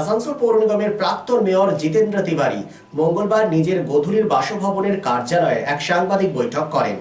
আসানসোল পৌর নিগমের প্রাক্তন মেয়র জিতেন্দ্র তিওয়ারি মঙ্গলবার নিজের গধুলির বাসভবনের কার্যালয়ে এক সাংবাদিক বৈঠক করেন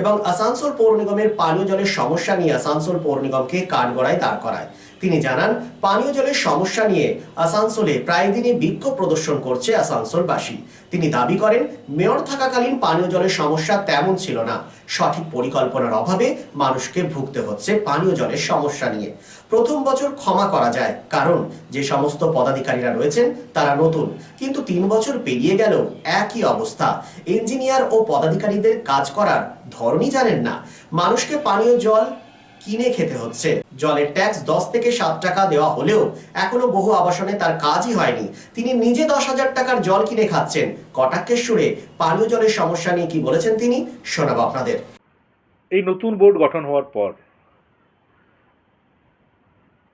এবং আসানসোল পৌর নিগমের পানীয় জলের সমস্যা নিয়ে আসানসোল পৌর নিগমকে কাঠগড়ায় দাঁড় করায়। তিনি জানান, পানীয় জলের সমস্যা নিয়ে আসানসোলে প্রায় দিনই বিক্ষোভ প্রদর্শন করছে আসানসোলবাসী। তিনি দাবি করেন, মেয়র থাকাকালীন পানীয় জলের সমস্যা তেমন ছিল না। সঠিক পরিকল্পনার অভাবে মানুষকে ভুগতে হচ্ছে পানীয় জলের সমস্যা নিয়ে। প্রথম বছর ক্ষমা করা যায়, কারণ যে সমস্ত পদাধিকারীরা রয়েছেন তারা নতুন। কিন্তু তিন বছর পেরিয়ে গেলেও একই অবস্থা। ইঞ্জিনিয়ার ও পদাধিকারীদের কাজ করার ধরনই জানেন না। মানুষকে পানীয় জল কিনে খেতে হচ্ছে। জলের ট্যাক্স দশ থেকে সাত টাকা দেওয়া হলেও এখনও বহু আবাসনে তার কাজই হয়নি। তিনি নিজে দশ হাজার টাকার জল কিনে খাচ্ছেন। কটাক্ষের সুরে পানীয় জলের সমস্যা নিয়ে কি বলেছেন তিনি, শোনাবো আপনাদের। এই নতুন বোর্ড গঠন হওয়ার পর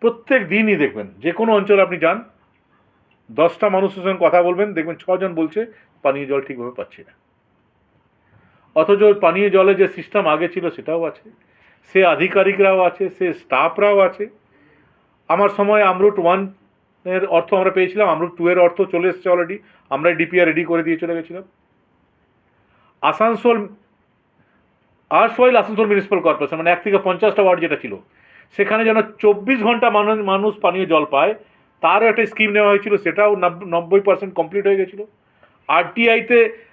প্রত্যেক দিনই দেখবেন, যে কোনো অঞ্চলে আপনি যান, দশটা মানুষের সঙ্গে কথা বলবেন, দেখবেন ছজন বলছে, পানীয় জল ঠিকভাবে পাচ্ছি না। অথচ পানীয় জলের যে সিস্টেম আগে ছিল, সেটাও আছে। সে আধিকারিকরাও আছে, সে স্টাফরাও আছে। আমার সময় আমরুট ওয়ানের অর্থ আমরা পেয়েছিলাম আমরুট টু এর অর্থ চলে এসেছে অলরেডি আমরা ডিপিআর রেডি করে দিয়ে চলে গেছিলাম। আসানসোল আর সোয়াইল আসানসোল মিউনিসিপ্যাল কর্পোরেশন মানে এক থেকে পঞ্চাশটা ওয়ার্ড যেটা ছিল, সেখানে যেন চব্বিশ ঘণ্টা মানুষ মানুষ পানীয় জল পায়, তারও একটা স্কিম নেওয়া হয়েছিল, সেটাও নব- নব্বই পার্সেন্ট কমপ্লিট হয়ে গেছিল। আরটিআইতে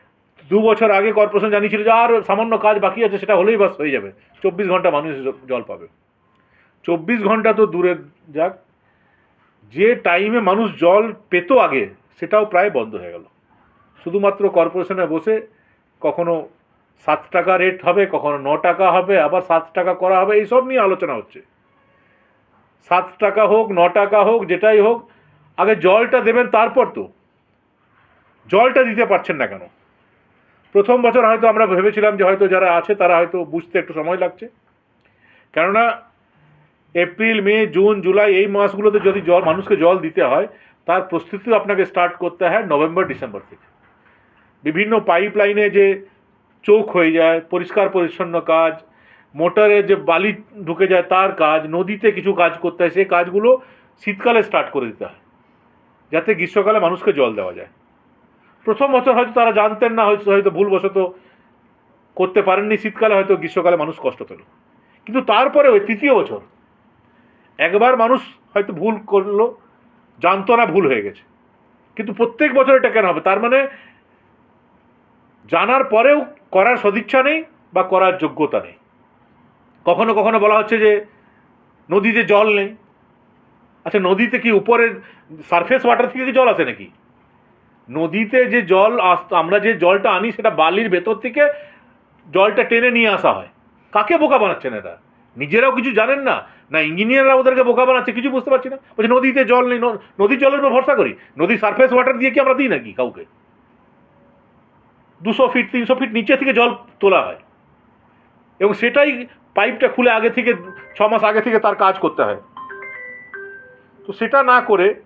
দু বছর আগে কর্পোরেশন জানিয়েছিল যে আর সামান্য কাজ বাকি আছে, সেটা হলেই বাস হয়ে যাবে। চব্বিশ ঘণ্টা মানুষ জল পাবে। চব্বিশ ঘণ্টা তো দূরে যাক। যে টাইমে মানুষ জল পেত আগে, সেটাও প্রায় বন্ধ হয়ে গেল। শুধুমাত্র কর্পোরেশনে বসে কখনো সাত টাকা রেট হবে, কখনো ন টাকা হবে, আবার সাত টাকা করা হবে, এইসব নিয়ে আলোচনা হচ্ছে। সাত টাকা হোক, ন টাকা হোক, যেটাই হোক, আগে জলটা দেবেন তারপর তো। জলটা দিতে পারছেন না কেন? প্রথম বছর হয়তো আমরা ভেবেছিলাম যে হয়তো যারা আছে, তারা হয়তো বুঝতে একটু সময় লাগছে। কেননা, এপ্রিল, মে, জুন, জুলাই এই মাসগুলোতে যদি জল, মানুষকে জল দিতে হয়, তার প্রস্তুতি আপনাকে স্টার্ট করতে হয় নভেম্বর, ডিসেম্বর থেকে। বিভিন্ন পাইপ লাইনে যে চোখ হয়ে যায়, পরিষ্কার, পরিচ্ছন্ন কাজ, মোটরে যে বালি ঢুকে যায়, তার কাজ, নদীতে কিছু কাজ করতে হয় সেই কাজগুলো শীতকালে স্টার্ট করে দিতে হয়, যাতে গ্রীষ্মকালে মানুষকে জল দেওয়া যায়। প্রথম বছর হয়তো তারা জানতেন না, হয়তো ভুলবশত করতে পারেননি। শীতকালে হয়তো গ্রীষ্মকালে মানুষ কষ্ট পেল। কিন্তু তারপরে ওই তৃতীয় বছর, একবার মানুষ হয়তো ভুল করল, জানতো না ভুল হয়ে গেছে। কিন্তু প্রত্যেক বছর এটা কেন হবে? তার মানে জানার পরেও করার সদিচ্ছা নেই বা করার যোগ্যতা নেই। কখনো কখনো বলা হচ্ছে যে নদীতে জল নেই। আচ্ছা নদীতে কি উপরের সারফেস ওয়াটার থেকে কি জল আসে নাকি? নদীতে যে জল আসতো, আমরা যে জলটা আনি সেটা বালির ভেতর থেকে জলটা টেনে নিয়ে আসা হয়। কাকে বোকা বানাচ্ছেন এরা? নিজেরাও কিছু জানেন না? না, ইঞ্জিনিয়াররা ওদেরকে বোকা বানাচ্ছে, কিছু বুঝতে পারছি না। বলছে, নদীতে জল নেই নদীর জলের উপর ভরসা করি। নদীর সারফেস ওয়াটার দিয়ে কি আমরা দিই নাকি কাউকে? দুশো ফিট তিনশো ফিট নিচে থেকে জল তোলা হয়। এবং সেটাই পাইপটা খুলে আগে থেকে, ছ মাস আগে থেকে তার কাজ করতে হয়। তো সেটা না করে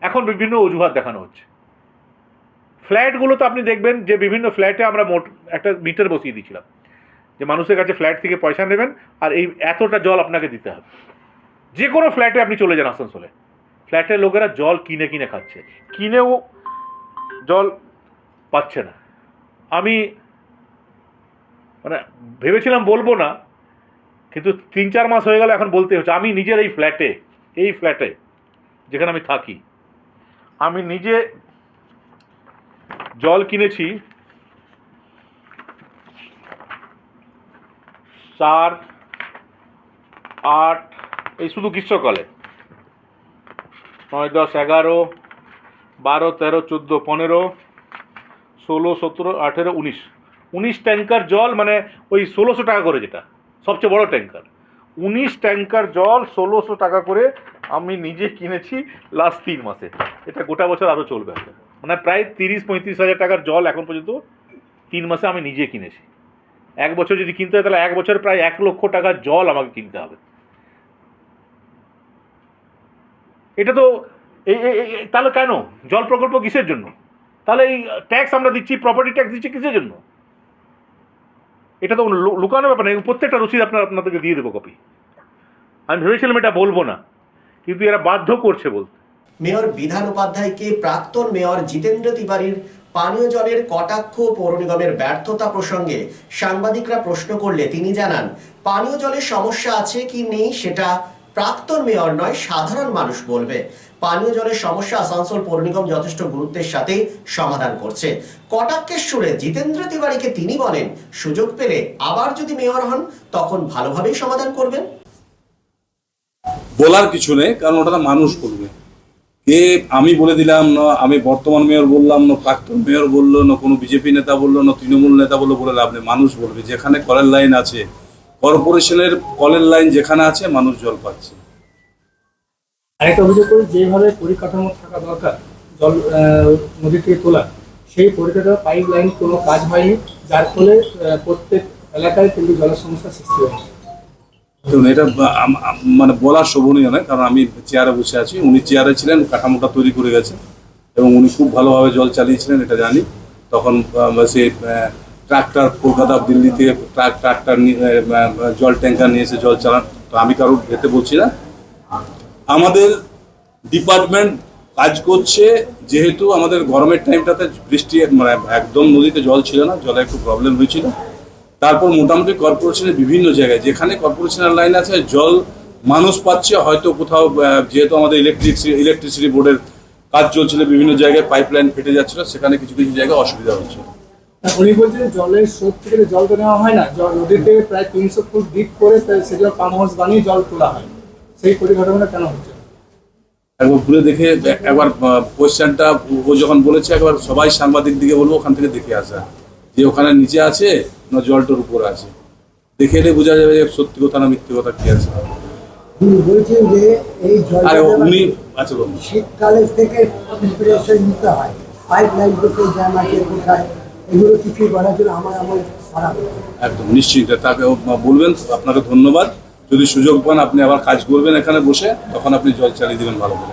এখন বিভিন্ন অজুহাত দেখানো হচ্ছে। ফ্ল্যাটগুলোতে আপনি দেখবেন যে বিভিন্ন ফ্ল্যাটে আমরা মোট একটা মিটার বসিয়ে দিয়েছিলাম। যে মানুষের কাছে ফ্ল্যাট থেকে পয়সা নেবেন আর এই এতটা জল আপনাকে দিতে হবে। যে কোনো ফ্ল্যাটে আপনি চলে যান আসানসোলে। ফ্ল্যাটের লোকেরা জল কিনে কিনে খাচ্ছে। কিনেও জল পাচ্ছে না। আমি মানে ভেবেছিলাম বলব না, কিন্তু তিন চার মাস হয়ে গেল এখন বলতে হচ্ছে। আমি নিজের এই ফ্ল্যাটে এই ফ্ল্যাটে যেখানে আমি থাকি, আমি নিজে জল কিনেছি। চার, আট, এই শুধু গ্রীষ্মকালে। নয়, দশ, এগারো, বারো, তেরো, চোদ্দ, পনেরো, ষোলো, সতেরো, আঠেরো, উনিশ। উনিশ ট্যাঙ্কার জল মানে ওই ষোলোশো টাকা করে যেটা, সবচেয়ে বড় ট্যাঙ্কার। উনিশ ট্যাঙ্কার জল ষোলোশো টাকা করে আমি নিজে কিনেছি লাস্ট তিন মাসে। এটা গোটা বছর আরও চলবে। মানে প্রায় তিরিশ, পঁয়ত্রিশ হাজার টাকার জল এখন পর্যন্ত তিন মাসে আমি নিজে কিনেছি। এক বছর যদি কিনতে হয়, তাহলে এক বছর প্রায় এক লক্ষ টাকার জল আমাকে কিনতে হবে। এটা তো তাহলে কেন? জল প্রকল্প কিসের জন্য? তাহলে এই ট্যাক্স আমরা দিচ্ছি প্রপার্টি ট্যাক্স দিচ্ছি কিসের জন্য? এটা তো লুকানো ব্যাপার না প্রত্যেকটা রসিদ আপনার, আপনাদেরকে দিয়ে দেবো কপি আমি ভেবেছিলাম এটা বলব না, কিন্তু এরা বাধ্য করছে বলতে। মেয়র বিধান উপাধ্যায়কে প্রাক্তন মেয়র জিতেন্দ্র তিওয়ারির পানীয় জলের কটাক্ষ পৌর নিগমের ব্যর্থতা প্রসঙ্গে সাংবাদিকরা প্রশ্ন করলে তিনি জানান, পানীয় জলের সমস্যা আছে কি নেই সেটা প্রাক্তন মেয়র নয়, সাধারণ মানুষ বলবে। পানীয় জলের সমস্যা আসানসোল পৌর নিগম যথেষ্ট গুরুত্বের সাথে সমাধান করছে। কটাক্ষের সুরে জিতেন্দ্র তিওয়ারিকে তিনি বলেন, সুযোগ পেলে আবার যদি মেয়র হন, তখন ভালোভাবেই সমাধান করবেন। বলার কিছু নেই, কারণ ওটা মানুষ বলবে। কে আমি বলে দিলাম, না আমি বর্তমান মেয়র বললাম, না প্রাক্তন মেয়র বলল, না কোনো বিজেপি নেতা বলল, না তৃণমূল নেতা বলল, বলে লাভ নেই। মানুষ বলবে, যেখানে কলের লাইন আছে, কর্পোরেশনের কলের লাইন যেখানে আছে, মানুষ জল পাচ্ছে। আরেকটা অভিযোগ করি, যেভাবে পরিকাঠামো থাকা দরকার, জল নদী থেকে তোলা, সেই পরিকাঠামো পাইপ লাইন কোনো কাজ হয়নি, যার ফলে প্রত্যেক এলাকায় কিন্তু জলের সমস্যা সৃষ্টি হয়েছে। এটা মানে বলার শোভনীয় নয়, কারণ আমি চেয়ারে বসে আছি। উনি চেয়ারে ছিলেন, কাঠামোটা তৈরি করে গেছেন, এবং উনি খুব ভালোভাবে জল চালিয়েছিলেন, এটা জানি। তখন সে ট্রাক্টর কলকাতা, দিল্লি থেকে ট্রাক, ট্রাক্টর জল ট্যাঙ্কার নিয়ে এসে জল চালান। তো আমি কারোর যেতে বলছি না। আমাদের ডিপার্টমেন্ট কাজ করছে, যেহেতু আমাদের গরমের টাইমটাতে বৃষ্টি মানে একদম নদীতে জল ছিল না, জলে একটু প্রবলেম হয়েছিল। তারপর মোটামুটি কর্পোরেশনের বিভিন্ন জায়গায় যেখানে কর্পোরেশনের লাইন আছে জল মানুষ পাচ্ছে হয়তো কোথাও যেহেতু আমাদের ইলেকট্রিক ইলেকট্রিসিটি বোর্ডের কাজ চলছিল বিভিন্ন জায়গায় পাইপ লাইন ফেটে যাচ্ছিল সেখানে কিছু কিছু জায়গায় অসুবিধা হচ্ছে। উনি বলছেন জলের স্রোত থেকে জল তো নেওয়া হয় না জল নদীতে প্রায় তিনশো ফুট ডিপ করে পাম্প হাউস বানিয়ে জল তোলা হয়। সেই পরিকাঠামোটা কেন হচ্ছে? একবার ঘুরে দেখে একবার কোয়েশ্চেনটা ও যখন বলেছে একবার সবাই সাংবাদিক দিকে বলব ওখান থেকে দেখে আসা। যে ওখানে নিচে আছে না জলটার উপর আছে। দেখে এলে বোঝা যাবে যে সত্যি কথা না মিথ্যে কথা কি আছে। বলছেন যে এই আরে উনি আচ্ছা বলুন। শীতকালের থেকে প্রিপারেশন নিতে হয়। পাইপ লাইন করতে জ্যাম আছে কোথায় এগুলো কিছুই বলার জন্য আমার আমার একদম নিশ্চিত। তাকে বলবেন আপনাকে ধন্যবাদ। যদি সুযোগ পান আপনি আবার কাজ করবেন এখানে বসে তখন আপনি জল চালিয়ে দিবেন ভালো করে।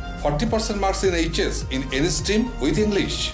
40% marks in HS in any stream with English.